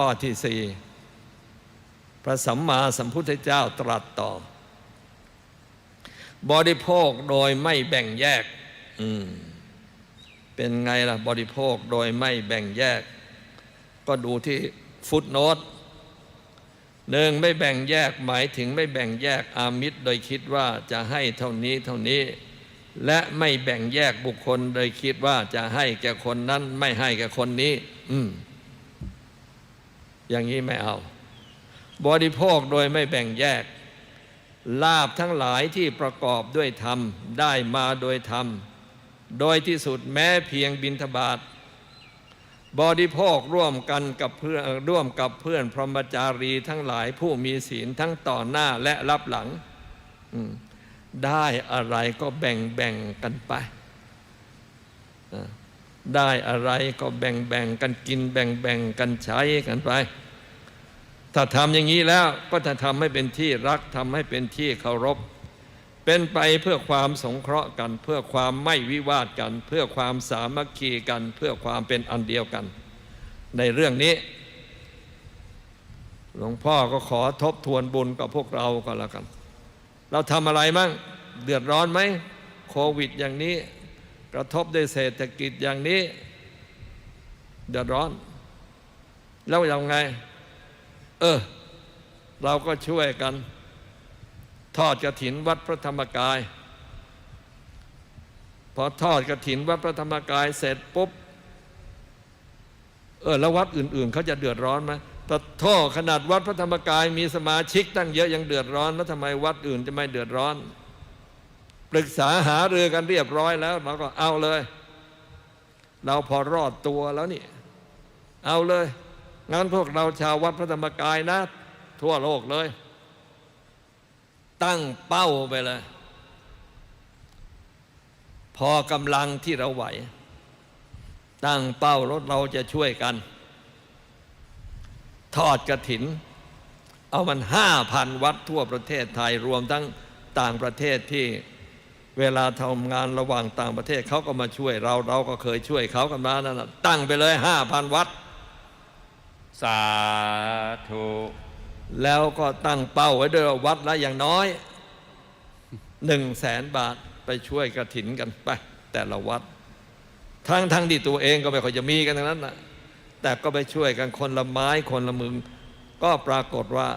ข้อที่สี่พระสัมมาสัมพุทธเจ้าตรัสต่อ บริโภคโดยไม่แบ่งแยก อืม เป็นไงล่ะ บริโภคโดยไม่แบ่งแยก ก็ดูที่ฟุตโนตหนึ่งไม่แบ่งแยกหมายถึงไม่แบ่งแยกอามิตร โดยคิดว่าจะให้เท่านี้เท่านี้ และไม่แบ่งแยกบุคคล โดยคิดว่าจะให้แก่คนนั้น ไม่ให้แก่คนนี้ อืม อย่างนี้ไม่เอา บริโภคโดยไม่แบ่งแยก ลาบทั้งหลายที่ประกอบด้วยธรรม ได้มาโดยธรรม โดยที่สุดแม้เพียงบินทบาทบริโภคร่วมกันกับเพื่อนร่วมกับเพื่อนพรหมจารีทั้งหลายผู้มีศีลทั้งต่อหน้าและรับหลัง ได้อะไรก็แบ่งแบ่งกันไป ได้อะไรก็แบ่งแบ่งกันกินแบ่งแบ่งกันใช้กันไป ถ้าทำอย่างนี้แล้วก็จะทำให้เป็นที่รักทำให้เป็นที่เคารพ เป็นไปเพื่อความสงเคราะห์กัน เพื่อความไม่วิวาทกัน เพื่อความสามัคคีกัน เพื่อความเป็นอันเดียวกัน ในเรื่องนี้ หลวงพ่อก็ขอทบทวนบุญกับพวกเราก็แล้วกัน เราทำอะไรมั่งเดือดร้อนไหมโควิดอย่างนี้ ระทบด้วยเศรษฐกิจอย่างนี้ เดือดร้อน แล้วยังไง เออ เราก็ช่วยกัน ทอดกระถินวัดพระธรรมกาย พอทอดกระถินวัดพระธรรมกายเสร็จปุ๊บ เออแล้ววัดอื่น ๆ เขาจะเดือดร้อนไหมแต่ท่อขนาดวัดพระธรรมกายมีสมาชิกตั้งเยอะยังเดือดร้อน แล้วทำไมวัดอื่นจะไม่เดือดร้อน ปรึกษาหารือกันเรียบร้อยแล้วเราก็เอาเลย เราพอรอดตัวแล้วนี่ เอาเลยงั้นพวกเราชาววัดพระธรรมกายนะ ทั่วโลกเลย ตั้งเป้าไปเลย พอกำลังที่เราไหว ตั้งเป้ารถเราจะช่วยกัน ทอดกระถิน เอามันห้าพันวัดทั่วประเทศไทยรวมทั้งต่างประเทศที่ เวลาทำงานระหว่างต่างประเทศเขาก็มาช่วยเราเราก็เคยช่วยเขากันมานั่นนะตั้งไปเลยห้าพันวัด สาธุแล้วก็ตั้งเป้าไว้ด้วยว่าวัดละอย่างน้อยหนึ่งแสนบาทไปช่วยกระถินกันไป แต่ละวัด ทั้งทั้งที่ตัวเองก็ไม่ค่อยจะมีกันทั้งนั้นนะแต่ก็ไปช่วยกันคนละไม้คนละมือก็ปรากฏว่า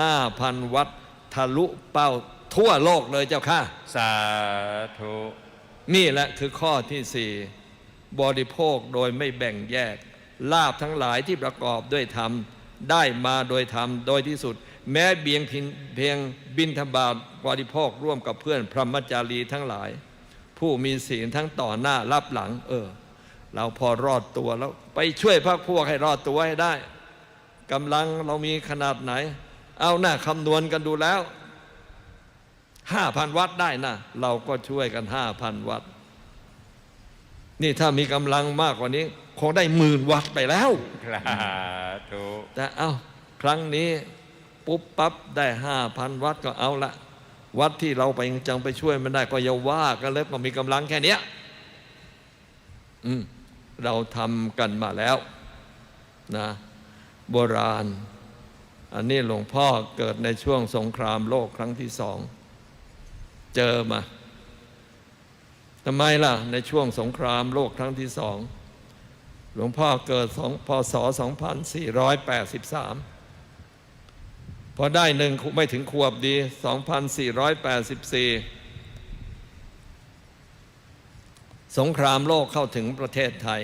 ห้าพันวัดทะลุเป้า ทั่วโลกเลยเจ้าค่ะ สาธุ นี่แหละคือข้อที่สี่บริโภคโดยไม่แบ่งแยก ลาบทั้งหลายที่ประกอบด้วยธรรม ได้มาโดยธรรม โดยที่สุด แม้เบียงเพียงเพียงบินทบาทบริโภคร่วมกับเพื่อนพรหมจารีทั้งหลาย ผู้มีศีลทั้งต่อหน้ารับหลัง เออ เราพอรอดตัวแล้วไปช่วยพรรคพวกให้รอดตัวให้ได้กำลังเรามีขนาดไหน เอาหน้าคำนวณกันดูแล้ว ห้าพันวัดได้นะ เราก็ช่วยกันห้าพันวัด นี่ถ้ามีกำลังมากกว่านี้ คงได้หมื่นวัดไปแล้วสาธุแต่เอาครั้งนี้ปุ๊บปั๊บได้ห้าพันวัดก็เอาละ วัดที่เราไปจังไปช่วยมันได้ก็อย่าว่ากันเลยก็มีกำลังแค่เนี้ยอืมเราทำกันมาแล้วนะโบราณ อันนี้หลวงพ่อเกิดในช่วงสงครามโลกครั้งที่สอง เจอมาทำไมล่ะ ในช่วงสงครามโลกครั้งที่สอง หลวงพ่อเกิดสองพศ 2483 พอได้หนึ่งไม่ถึงขวบดี 2484 สงครามโลกเข้าถึงประเทศไทย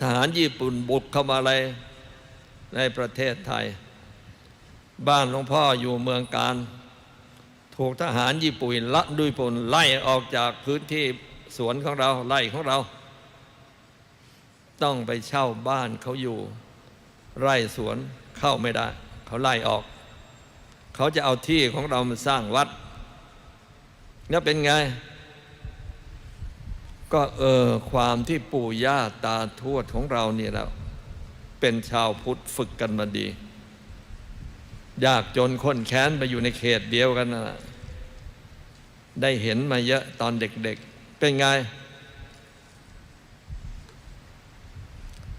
ทหารญี่ปุ่นบุกเข้ามาอะไรในประเทศไทย บ้านหลวงพ่ออยู่เมืองการ ถูกทหารญี่ปุ่นละด้วยปุ่นไล่ออกจากพื้นที่สวนของเราไล่ของเรา ต้องไปเช่าบ้านเขาอยู่ ไร่สวนเข้าไม่ได้ เขาไล่ออก เขาจะเอาที่ของเรามาสร้างวัดนี่เป็นไง ก็เออความที่ปู่ย่าตาทวดของเราเนี่ยแล้วเป็นชาวพุทธฝึกกันมาดี ยากจนข้นแค้นไปอยู่ในเขตเดียวกันนะ ได้เห็นมาเยอะตอนเด็กๆ เป็นไง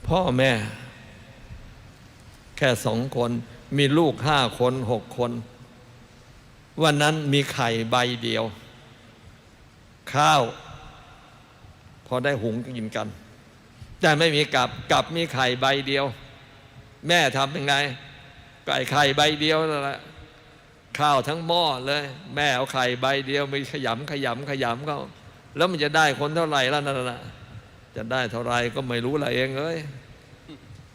พ่อแม่ แค่สองคน มีลูกห้าคนหกคน วันนั้นมีไข่ใบเดียว ข้าว พอได้หุงกินกัน แต่ไม่มีกับกับมีไข่ใบเดียว แม่ทำยังไงไก่ไข่ใบเดียวนั่นแหละ ข้าวทั้งหม้อเลย แม่เอาไข่ใบเดียวมีขยำขยำขยำเขาแล้วมันจะได้คนเท่าไหร่ล้วนั่นน่ะจะได้เท่าไหร่ก็ไม่รู้ละเองเอ้ย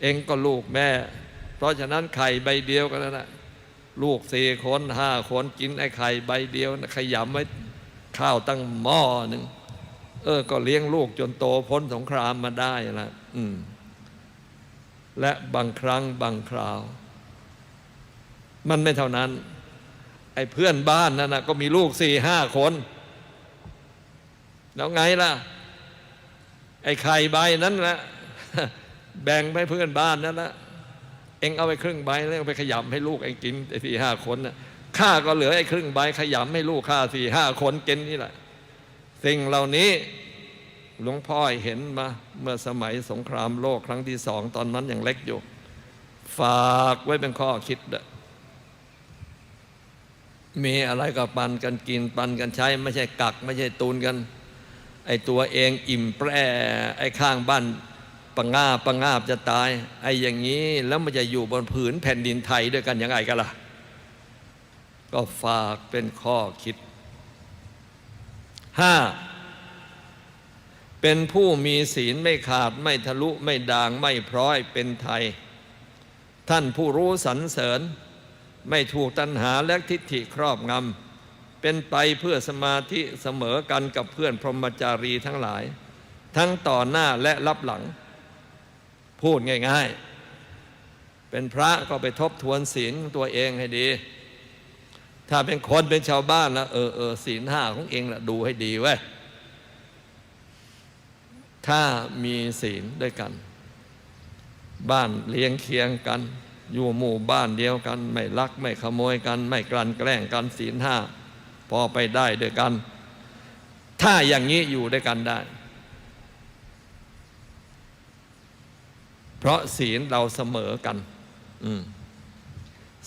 เองก็ลูกแม่ เพราะฉะนั้นไข่ใบเดียวกันนั่นแหละลูกสี่คนห้าคนกินไอ้ไข่ใบเดียวขยำไว้ข้าวตั้งหม้อหนึ่งเออ ก็เลี้ยงลูกจนโตพ้นสงครามมาได้ละอืม และบางครั้งบางคราว มันไม่เท่านั้น ไอ้เพื่อนบ้านนั่นนะก็มีลูกสี่ห้าคน แล้วไงล่ะ ไอ้ไข่ใบนั้นนะแบ่งไปเพื่อนบ้านนั่นละเองเอาไปครึ่งใบแล้วไปขยำให้ลูกเองกินไอ้สี่ห้าคนนะข้าก็เหลือไอ้ครึ่งใบขยำให้ลูกข้าสี่ห้าคนกินนี่แหละ สิ่งเหล่านี้หลวงพ่อเห็นมาเมื่อสมัยสงครามโลกครั้งที่สองตอนนั้นยังเล็กอยู่ ฝากไว้เป็นข้อคิดเด้อ มีอะไรก็ปันกันกินปันกันใช้ ไม่ใช่กัก ไม่ใช่ตูนกัน ไอตัวเองอิ่มแปรไอข้างบ้านปังงาปังงาบจะตาย ไออย่างนี้ แล้วมันจะอยู่บนผืนแผ่นดินไทยด้วยกันยังไงกันล่ะ ก็ฝากเป็นข้อคิดห้าเป็นผู้มีศีลไม่ขาดไม่ทะลุไม่ด่างไม่พร้อยเป็นไทย ท่านผู้รู้สรรเสริญ ไม่ถูกตัณหาและทิฏฐิครอบงำเป็นไปเพื่อสมาธิเสมอกันกับเพื่อนพรหมจารีทั้งหลาย ทั้งต่อหน้าและรับหลัง พูดง่ายๆ เป็นพระก็ไปทบทวนศีลตัวเองให้ดี ถ้าเป็นคนเป็นชาวบ้านล้วเออเออศีลห้าของเองละดูให้ดีเว้ถ้ามีศีลด้วยกัน บ้านเลี้ยงเคียงกัน อยู่หมู่บ้านเดียวกัน ไม่ลักไม่ขโมยกัน ไม่กลั่นแกล้งกันศีลห้าพอไปได้ด้วยกัน ถ้าอย่างนี้อยู่ด้วยกันได้ เพราะศีลเราเสมอกัน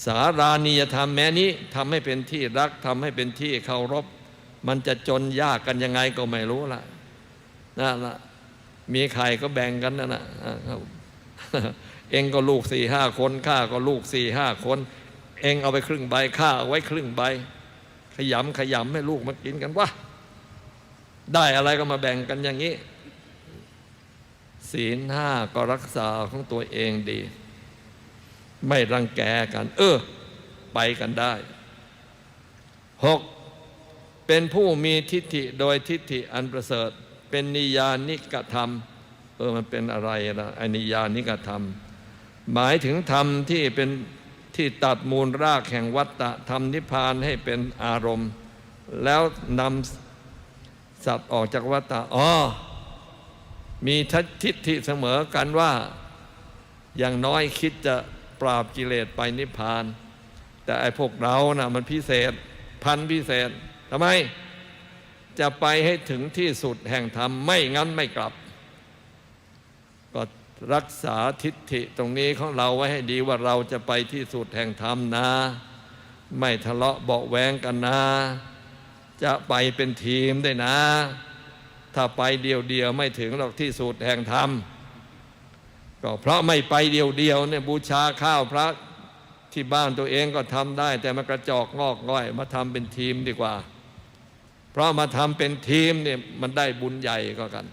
สารานิยธรรมแม้นี้ทำให้เป็นที่รักทำให้เป็นที่เคารพ มันจะจนยากกันยังไงก็ไม่รู้ละนั่นละมีใครก็แบ่งกันนั่นนะ เองก็ลูกสี่ห้าคนข้าก็ลูกสี่ห้าคน เองเอาไปครึ่งใบข้าเอาไว้ครึ่งใบ ขยำขยำให้ลูกมากินกันวะได้อะไรก็มาแบ่งกันอย่างนี้ ศีลห้าก็รักษาของตัวเองดี ไม่รังแกกัน เออ ไปกันได้หกเป็นผู้มีทิฏฐิโดยทิฏฐิอันประเสริฐ เป็นนิยานิกธรรม เออมันเป็นอะไรล่ะไอนิยานิกธรรม หมายถึงธรรมที่เป็นที่ตัดมูลรากแห่งวัตตะทำนิพพานให้เป็นอารมณ์ แล้วนำสัตว์ออกจากวัตตะอ๋อมีทัศทิฏฐิเสมอกันว่า อย่างน้อยคิดจะปราบกิเลสไปนิพพาน แต่ไอ้พวกเรานะ่ะมันพิเศษ พันพิเศษทำไม จะไปให้ถึงที่สุดแห่งธรรม ไม่งั้นไม่กลับ ก็ รักษาทิฏฐิตรงนี้ของเราไว้ให้ดีว่าเราจะไปที่สุดแห่งธรรมนะ ไม่ทะเลาะเบาแวงกันนะ จะไปเป็นทีมได้นะ ถ้าไปเดียวเดียวๆไม่ถึงหรอกที่สุดแห่งธรรมก็เพราะไม่ไปเดียวเดียวๆเนี่ยบูชาข้าวพระที่บ้านตัวเองก็ทำได้ แต่มากระจอกงอกง่อย มาทำเป็นทีมดีกว่า เพราะมาทำเป็นทีมเนี่ยมันได้บุญใหญ่ก็กัน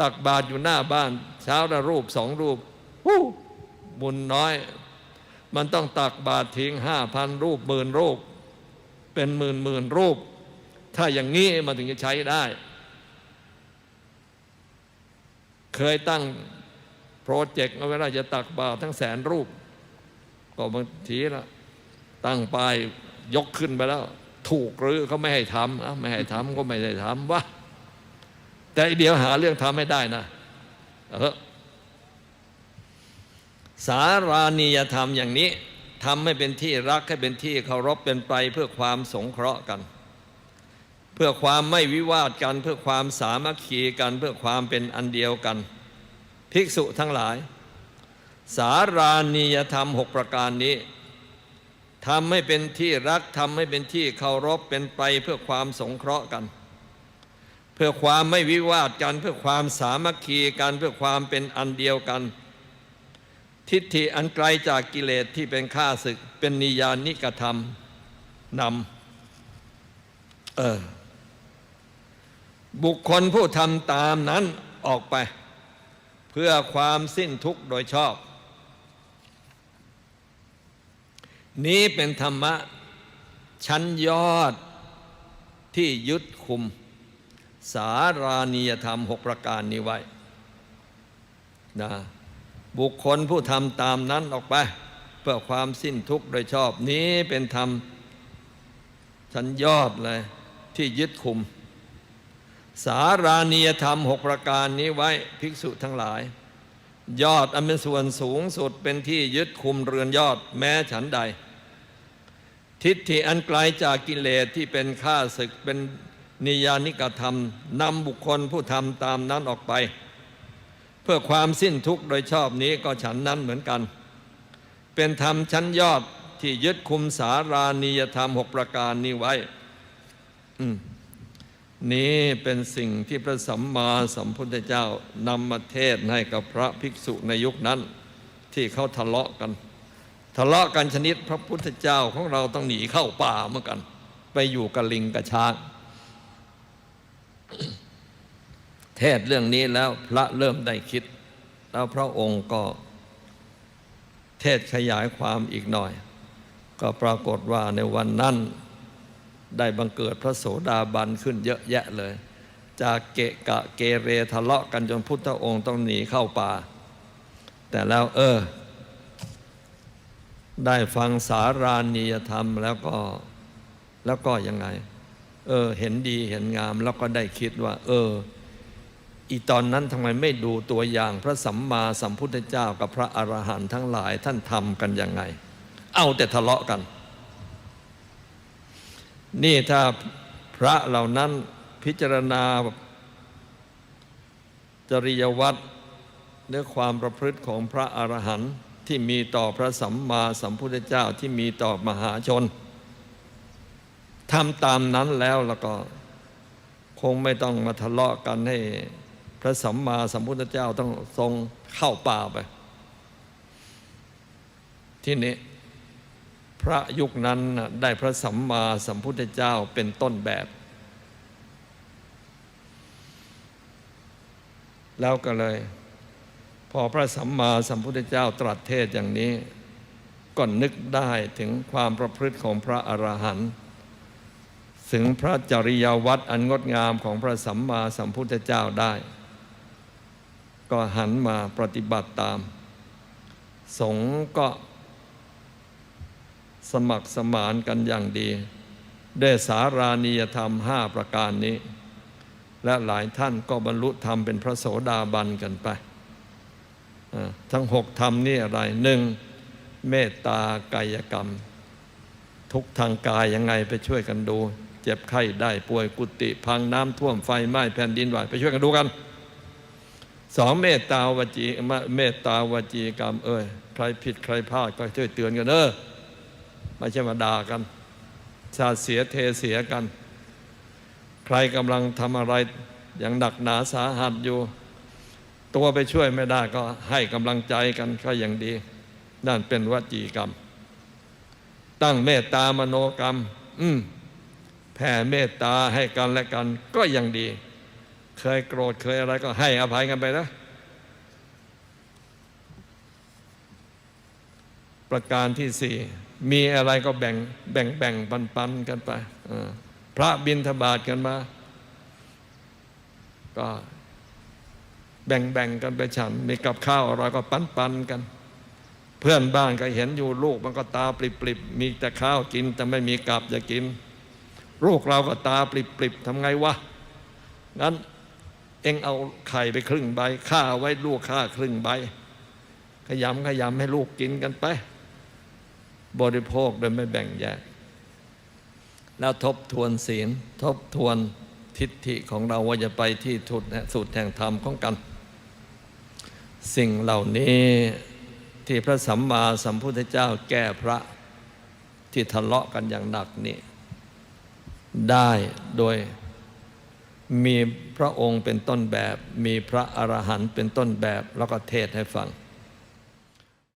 ตักบาตรอยู่หน้าบ้าน เช้าละรูปสองรูปวู้บุญน้อย มันต้องตักบาตรทิ้งห้าพันรูปหมื่นรูป เป็นหมื่นหมื่นรูป ถ้าอย่างนี้มันถึงจะใช้ได้ เคยตั้งโปรเจกต์เอาไว้ว่าจะตักบาตรทั้งแสนรูป ก็บางทีละตั้งไปยกขึ้นไปแล้ว ถูกหรือเขาไม่ให้ทำอะไม่ให้ทำก็ไม่ได้ทำวะ แต่เดี๋ยวหาเรื่องทำให้ได้นะเออสารานิยธรรมอย่างนี้ทำให้เป็นที่รักให้เป็นที่เคารพเป็นไปเพื่อความสงเคราะห์กัน เพื่อความไม่วิวาทกัน เพื่อความสามัคคีกัน เพื่อความเป็นอันเดียวกัน ภิกษุทั้งหลาย สารานิยธรรมหกประการนี้ทำให้เป็นที่รักทำให้เป็นที่เคารพเป็นไปเพื่อความสงเคราะห์กัน เพื่อความไม่วิวาทกัน เพื่อความสามัคคีกันเพื่อความเป็นอันเดียวกัน ทิฏฐิอันไกลจากกิเลสที่เป็นข้าศึก เป็นนิยานิกธรรมนำเออบุคคลผู้ทำตามนั้นออกไป เพื่อความสิ้นทุกข์โดยชอบ นี้เป็นธรรมะชั้นยอดที่ยึดคุม สารานิยธรรมหกประการนี้ไว้นะบุคคลผู้ทำตามนั้นออกไป เพื่อความสิ้นทุกข์โดยชอบนี้เป็นธรรมชั้นยอดเลย ที่ยึดคุม สารานิยธรรมหกประการนี้ไว้ภิกษุทั้งหลาย ยอดอันเป็นส่วนสูงสุดเป็นที่ยึดคุมเรือนยอดแม้ฉันใด ทิฏฐิอันไกลจากกิเลสที่เป็นข้าศึกเป็น นิยานิกธรรมนำบุคคลผู้ทำตามนั้นออกไป เพื่อความสิ้นทุกข์โดยชอบนี้ก็ฉันนั้นเหมือนกัน เป็นธรรมชั้นยอดที่ยึดคุมสารานิยธรรมหกประการนี้ไว้นี้เป็นสิ่งที่พระสัมมาสัมพุทธเจ้านำมาเทศให้กับพระภิกษุในยุคนั้น ที่เขาทะเลาะกัน ทะเลาะกันชนิดพระพุทธเจ้าของเราต้องหนีเข้าป่าเหมือนกัน ไปอยู่กับลิงกับช้าง เทศเรื่องนี้แล้วพระเริ่มได้คิด แล้วพระองค์ก็เทศขยายความอีกหน่อย ก็ปรากฏว่าในวันนั้นได้บังเกิดพระโสดาบันขึ้นเยอะแยะเลย จากเกะกะเกเรทะเลาะกันจนพุทธองค์ต้องหนีเข้าป่า แต่แล้วเออ ได้ฟังสารานิยธรรมแล้วก็แล้วก็ยังไง เออ เห็นดีเห็นงาม แล้วก็ได้คิดว่า เออ อีตอนนั้นทำไมไม่ดูตัวอย่างพระสัมมาสัมพุทธเจ้ากับพระอรหันต์ทั้งหลายท่านทำกันยังไง เอาแต่ทะเลาะกัน นี่ถ้าพระเหล่านั้นพิจารณาจริยวัตรหรือความประพฤติของพระอรหันต์ที่มีต่อพระสัมมาสัมพุทธเจ้าที่มีต่อมหาชน ทำตามนั้นแล้วแล้วก็ คงไม่ต้องมาทะเลาะกันให้พระสัมมาสัมพุทธเจ้าต้องทรงเข้าป่าไป ที่นี้ พระยุคนั้นได้พระสัมมาสัมพุทธเจ้าเป็นต้นแบบ แล้วก็เลย พอพระสัมมาสัมพุทธเจ้าตรัสเทศอย่างนี้ ก็นึกได้ถึงความประพฤติของพระอรหันต์ ถึงพระจริยวัตรอันงดงามของพระสัมมาสัมพุทธเจ้าได้ ก็หันมาปฏิบัติตาม สงฆ์ก็สมัครสมานกันอย่างดีได้สารานิยธรรมห้าประการนี้ และหลายท่านก็บรรลุธรรมเป็นพระโสดาบันกันไป ทั้งหกธรรมนี่อะไรหนึ่งเมตตากายกรรม ทุกทางกายยังไงไปช่วยกันดู เจ็บไข้ได้ป่วยกุฏิพังน้ำท่วมไฟไหม้แผ่นดินไหวไปช่วยกันดูกันสองเมตตาวจีเมตตาวจีกรรมเอ้ยใครผิดใครพลาดก็ช่วยเตือนกันเออไม่ใช่มาด่ากันสาเสียเทเสียกัน ใครกำลังทำอะไรอย่างหนักหนาสาหัสอยู่ ตัวไปช่วยไม่ได้ก็ให้กำลังใจกันก็อย่างดี นั่นเป็นวจีกรรม ตั้งเมตตามโนกรรม อืม แผ่เมตตาให้กันและกันก็ยังดี เคยโกรธเคยอะไรก็ให้อภัยกันไปนะประการที่สี่มีอะไรก็แบ่งแบ่งแบ่งปันปันกันไปพระบินทบาทกันมา ก็แบ่งแบ่งกันไปฉัน มีกับข้าวอะไรก็ปันปันกัน เพื่อนบ้านก็เห็นอยู่ลูกมันก็ตาปริบปริบมีแต่ข้าวกินแต่ไม่มีกับจะกิน ลูกเราก็ตาปริบปริบทำไงวะ งั้นเอ็งเอาไข่ไปครึ่งใบข้าไว้ลูกข้าครึ่งใบ ขยำขยำให้ลูกกินกันไป บริโภคโดยไม่แบ่งแยก แล้วทบทวนศีล ทบทวนทิฏฐิของเราว่าจะไปที่ทุดสุดแห่งธรรมของกัน สิ่งเหล่านี้ที่พระสัมมาสัมพุทธเจ้าแก้พระที่ทะเลาะกันอย่างหนักนี่ ได้โดยมีพระองค์เป็นต้นแบบ มีพระอรหันต์เป็นต้นแบบ แล้วก็เทศให้ฟัง